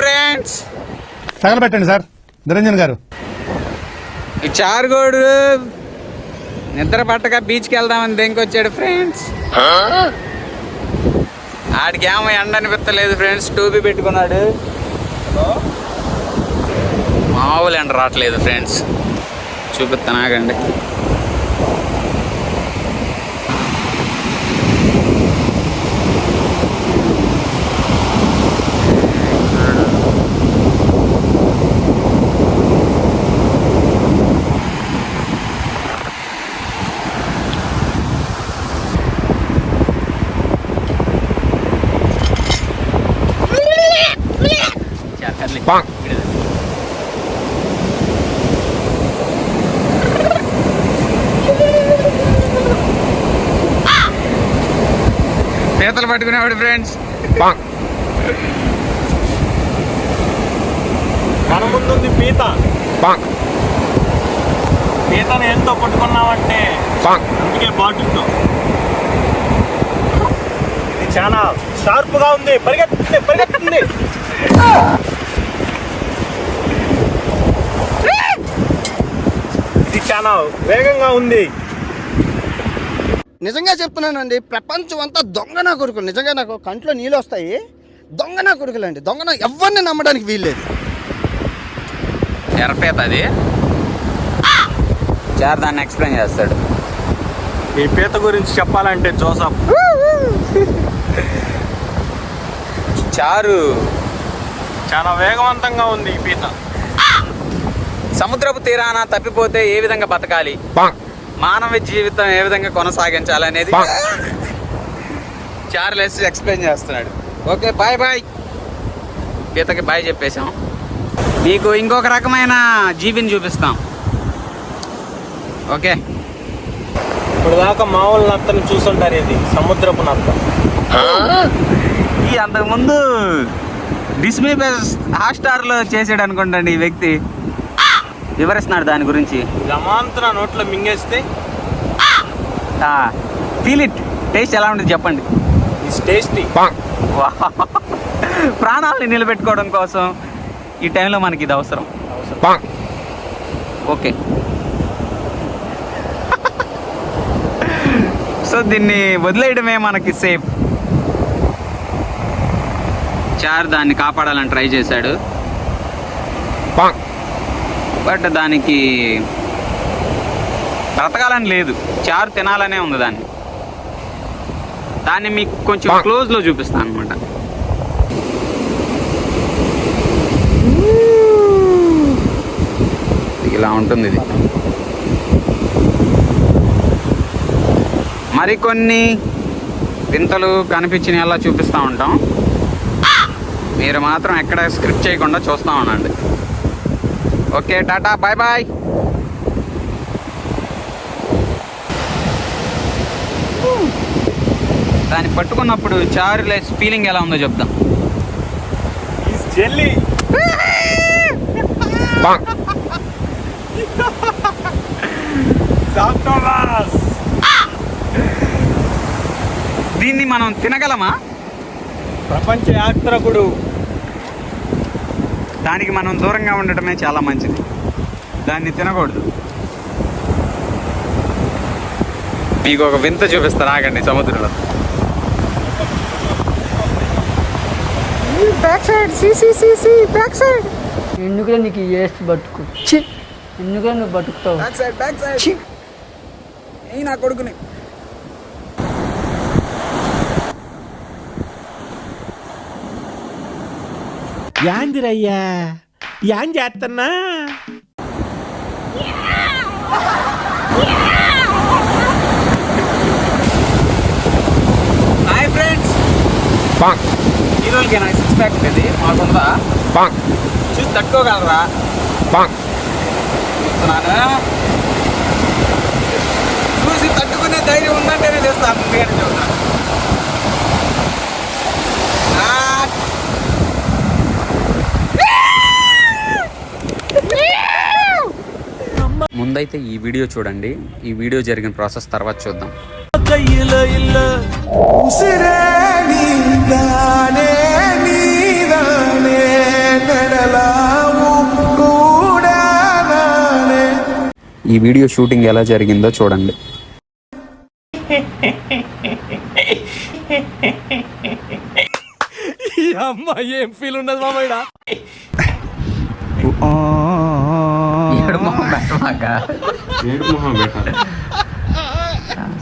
Friends. తగలబెట్టండి sir. Niranjan గారు. ఈ చారుగోడు నిద్ర పట్టక బీచ్కి వెళ్దామని దెంకొచ్చాడు ఫ్రెండ్స్. ఆడికేమో ఎండ అనిపించలేదు ఫ్రెండ్స్. టూబీ పెట్టుకున్నాడు. మామూలు ఎండ రావట్లేదు ఫ్రెండ్స్. చూపిస్తాను ఆగండి. పీతలు పట్టుకునేవాడు ఫ్రెండ్స్ మన ముందుంది పీత. పీతను ఎంతో పట్టుకున్నామంటే అందుకే బాటిల్తో ఇది చాలా షార్ప్గా ఉంది. పరిగెత్తుంది పరిగెత్తుంది. చాలా వేగంగా ఉంది. నిజంగా చెప్తున్నానండి ప్రపంచం అంతా దొంగ నా కొడుకులు. నిజంగా నాకు కంట్లో నీళ్ళు వస్తాయి. దొంగ నా కొడుకులు అండి దొంగ నా ఎవరిని నమ్మడానికి వీల్లేదు. ఎర్రపీత అది. చారు దాన్ని ఎక్స్ప్లెయిన్ చేస్తాడు. ఈ పీత గురించి చెప్పాలంటే జోసఫ్. చారు. చాలా వేగవంతంగా ఉంది ఈ పీత. సముద్రపు తీరాన తప్పిపోతే ఏ విధంగా బతకాలి? మానవ జీవితం ఏ విధంగా కొనసాగించాలి అనేది చార్లెస్ ఎక్స్ప్లెయిన్ చేస్తున్నాడు. Okay bye bye. పీతకి బాయ్ చెప్పేశాం. మీకు ఇంకొక రకమైన జీవిని చూపిస్తాం. ఓకే. ఇప్పుడు దాకా మామూలు నత్తను చూసుంటారు ఇది సముద్రపు నత్త ఈ అంతకుముందు డిస్మే హాట్స్టార్లో చేసాడు అనుకుంటండి ఈ వ్యక్తి. వివరిస్తున్నాడు దాని గురించి. గమాంతన నోట్లో మింగేస్తే? Feel it. టేస్ట్ ఎలా ఉంటుంది చెప్పండి. Is tasty. ప్రాణాలని నిలబెట్టుకోవడం కోసం ఈ టైంలో మనకి ఇది అవసరం. ఓకే. సో దీన్ని వదిలేయడమే మనకి సేఫ్ చార్ దాన్ని కాపాడాలని ట్రై చేశాడు. బట్ దానికి బ్రతకాలని లేదు. చారు తినాలనే ఉంది దాన్ని. దాన్ని మీకు కొంచెం క్లోజ్లో చూపిస్తాను అనమాట ఇలా ఉంటుంది ఇది. మరికొన్ని వింతలు కనిపించిన ఎలా చూపిస్తూ ఉంటాం. మీరు మాత్రం ఎక్కడ స్క్రిప్ట్ చేయకుండా చూస్తూ ఉండండి. ఓకే టాటా బాయ్ బాయ్ దాన్ని పట్టుకున్నప్పుడు చారులెస్ ఫీలింగ్ ఎలా ఉందో చెప్దాం. జెల్లీ దీన్ని మనం తినగలమా? ప్రపంచ యాత్రకుడు. దానికి మనం దూరంగా ఉండటమే చాలా మంచిది. దాన్ని తినకూడదు. మీకు ఒక వింత చూపిస్తాను ఆగండి సముద్రంలో. ఎందుకురా నీకు ఈ ఏస్ట్ బతుకు? ఛీ. ఎందుకురా నువ్వు బతుకుతావు? ఛీ. నా కొడుకుని. యాందిరయ్యా. యాన్ చేస్తున్నా హాయ్ ఫ్రెండ్స్ ఈ రోజుకి నాకు సిక్స్ ప్యాక్ ఉండేది మాకుందా చూసి తట్టుకోగలరా చూస్తున్నాను? చూసి తట్టుకునే ధైర్యం ఉందంటే నేను తెస్తాను ముందుగానే చెబుతాను ముందైతే ఈ వీడియో చూడండి. ఈ వీడియో జరిగిన ప్రాసెస్ తర్వాత చూద్దాం. ఈ వీడియో షూటింగ్ ఎలా జరిగిందో చూడండి. అమ్మా ఏం ఫీల్ ఉండదు మామయ్య మొహం అక్క ఏడు మొహం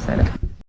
సరే.